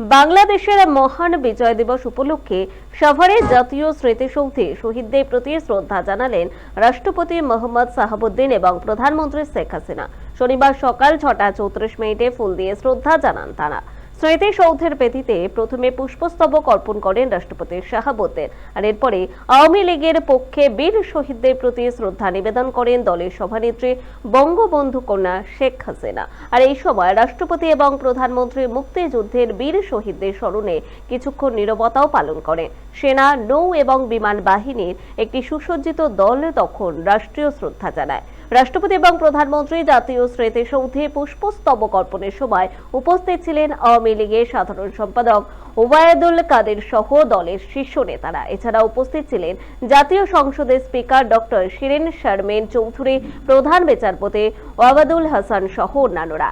বাংলাদেশের মহান বিজয় দিবস উপলক্ষে সাভারে জাতীয় স্মৃতিসৌধে শহীদদের প্রতি শ্রদ্ধা জানালেন রাষ্ট্রপতি মোহাম্মদ সাহাবুদ্দিন এবং প্রধানমন্ত্রী শেখ হাসিনা। শনিবার সকাল ছটা চৌত্রিশ মিনিটে ফুল দিয়ে শ্রদ্ধা জানান তারা। স্মৃতিসৌধের পেতিতে প্রথমে পুষ্পস্তবক অর্পণ করেন রাষ্ট্রপতি শাহাবুদ্দিন। আর এরপরে আওয়ামী লীগের পক্ষে বীর শহীদদের প্রতি শ্রদ্ধা নিবেদন করেন দলের সভানেত্রী বঙ্গবন্ধু কন্যা শেখ হাসিনা। আর এই সময় রাষ্ট্রপতি এবং প্রধানমন্ত্রী মুক্তিযুদ্ধের বীর শহীদদের স্মরণে কিছুক্ষণ নীরবতাও পালন করেন। সেনা, নৌ এবং বিমান বাহিনীর একটি সুসজ্জিত দল তখন রাষ্ট্রীয় শ্রদ্ধা জানায়। রাষ্ট্রপতি এবং প্রধানমন্ত্রী জাতীয় স্মৃতিসৌধে পুষ্পস্তবক অর্পণের সময় উপস্থিত ছিলেন আওয়ামী লীগের সাধারণ সম্পাদক ওবায়দুল কাদের সহ দলের শীর্ষ নেতারা। এছাড়া উপস্থিত ছিলেন জাতীয় সংসদের স্পিকার ডক্টর শিরিন শারমেন চৌধুরী, প্রধান বিচারপতি ওয়াবাদুল হাসান সহ অন্যান্যরা।